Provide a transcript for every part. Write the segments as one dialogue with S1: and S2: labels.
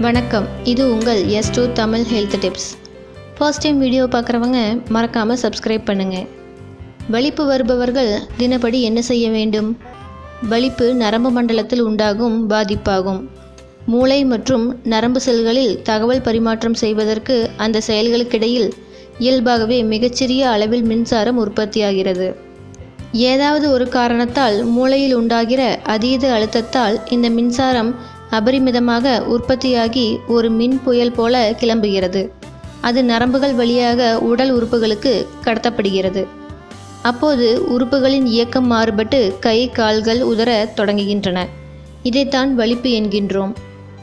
S1: வணக்கம். இது உங்கள் S two Tamil health tips. First time video பார்க்குறவங்க மறக்காமல் சப்ஸ்கிரைப் பண்ணுங்கள் வலிப்பு வருபவர்கள் தினப்படி என்ன செய்ய வேண்டும்? வலிப்பு நரம்பு மண்டலத்தில் உண்டாகும் பாதிப்பாகும். மூளை மற்றும் நரம்பு செல்களில் தகவல் பரிமாற்றம் செய்வதற்கு அந்த செயல்களுக்கிடையில் இயல்பாகவே மிகச்சிறிய அளவில் மின்சாரம் உற்பத்தியாகிறது. ஏதாவது ஒரு காரணத்தால் மூளையில் உண்டாகிற அதீத அழுத்தத்தால் இந்த மின்சாரம் அபரிமிதமாக உற்பத்தியாகி ஒரு மின் புயல் போல கிளம்புகிறது. அது நரம்புகள் வழியாக உடல் உறுப்புகளுக்கு கடத்தப்படுகிறது. அப்போது உறுப்புகளின் இயக்கம் மாறுபட்டு கை கால்கள் உதர தொடங்குகின்றன. இதைத்தான் வலிப்பு என்கின்றோம்.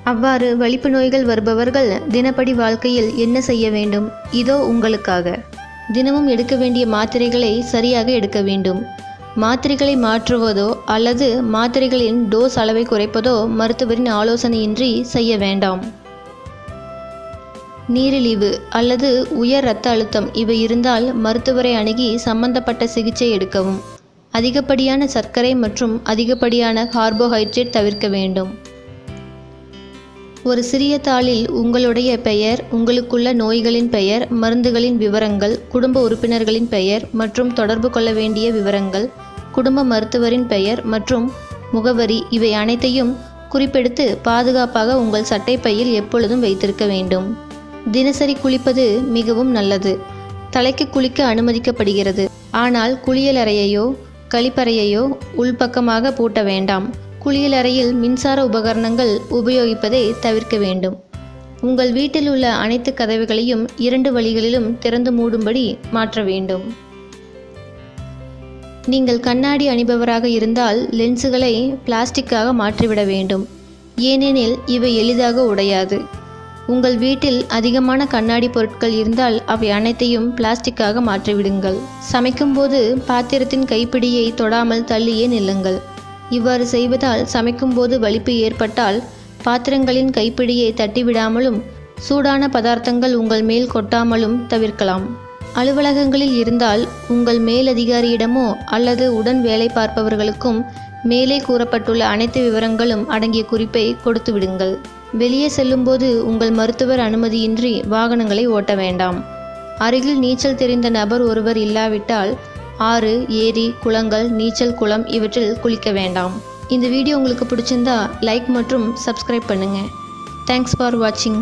S1: அவ்வாறு வலிப்பு நோய்கள் வருபவர்கள் தினப்படி வாழ்க்கையில் என்ன செய்ய வேண்டும்? இதோ உங்களுக்காக. தினமும் எடுக்க வேண்டிய மாத்திரைகளை சரியாக எடுக்க வேண்டும். மாத்திரைகளை மாற்றுவதோ அல்லது மாத்திரைகளின் டோஸ் அளவை குறைப்பதோ மருத்துவரின் ஆலோசனையின்றி செய்ய வேண்டாம். நீரிழிவு அல்லது உயர் இரத்த அழுத்தம் இவை இருந்தால் மருத்துவரை அணுகி சம்பந்தப்பட்ட சிகிச்சை எடுக்கவும். அதிகப்படியான சர்க்கரை மற்றும் அதிகப்படியான கார்போஹைட்ரேட் தவிர்க்க வேண்டும். ஒரு சிறிய தாளில் உங்களுடைய பெயர் உங்களுக்குள்ள நோய்களின் பெயர் மருந்துகளின் விவரங்கள் குடும்ப உறுப்பினர்களின் பெயர் மற்றும் தொடர்பு கொள்ள வேண்டிய விவரங்கள் குடும்ப மருத்துவரின் பெயர் மற்றும் முகவரி இவை அனைத்தையும் குறிப்பெடுத்து பாதுகாப்பாக உங்கள் சட்டை பையில் எப்பொழுதும் வைத்திருக்க வேண்டும். தினசரி குளிப்பது மிகவும் நல்லது. தலைக்கு குளிக்க அனுமதிக்கப்படுகிறது. ஆனால் குளியலறையையோ கழிப்பறையையோ உள்பக்கமாக பூட்ட வேண்டாம். குளியலறையில் மின்சார உபகரணங்கள் உபயோகிப்பதை தவிர்க்க வேண்டும். உங்கள் வீட்டில் உள்ள அனைத்து கதவுகளையும் இரண்டு வழிகளிலும் திறந்து மூடும்படி மாற்ற வேண்டும். நீங்கள் கண்ணாடி அணிபவராக இருந்தால் லென்ஸுகளை பிளாஸ்டிக்காக மாற்றிவிட வேண்டும். ஏனெனில் இவை எளிதாக உடையாது. உங்கள் வீட்டில் அதிகமான கண்ணாடி பொருட்கள் இருந்தால் அவை அனைத்தையும் பிளாஸ்டிக்காக மாற்றிவிடுங்கள். சமைக்கும்போது பாத்திரத்தின் கைப்பிடியை தொடாமல் தள்ளியே நில்லுங்கள். இவ்வாறு செய்வதால் சமைக்கும்போது வலிப்பு ஏற்பட்டால் பாத்திரங்களின் கைப்பிடியை தட்டிவிடாமலும் சூடான பதார்த்தங்கள் உங்கள் மேல் கொட்டாமலும் தவிர்க்கலாம். அலுவலகங்களில் இருந்தால் உங்கள் மேலதிகாரியிடமோ அல்லது உடன் வேலை பார்ப்பவர்களுக்கும் மேலே கூறப்பட்டுள்ள அனைத்து விவரங்களும் அடங்கிய குறிப்பை கொடுத்து விடுங்கள். வெளியே செல்லும்போது உங்கள் மருத்துவர் அனுமதியின்றி வாகனங்களை ஓட்ட வேண்டாம். அருகில் நீச்சல் தெரிந்த நபர் ஒருவர் இல்லாவிட்டால் ஆறு ஏரி குளங்கள் நீச்சல் குளம் இவற்றில் குளிக்க வேண்டாம். இந்த வீடியோ உங்களுக்கு பிடிச்சிருந்தா லைக் மற்றும் சப்ஸ்கிரைப் பண்ணுங்கள் தேங்க்ஸ் ஃபார் வாட்சிங்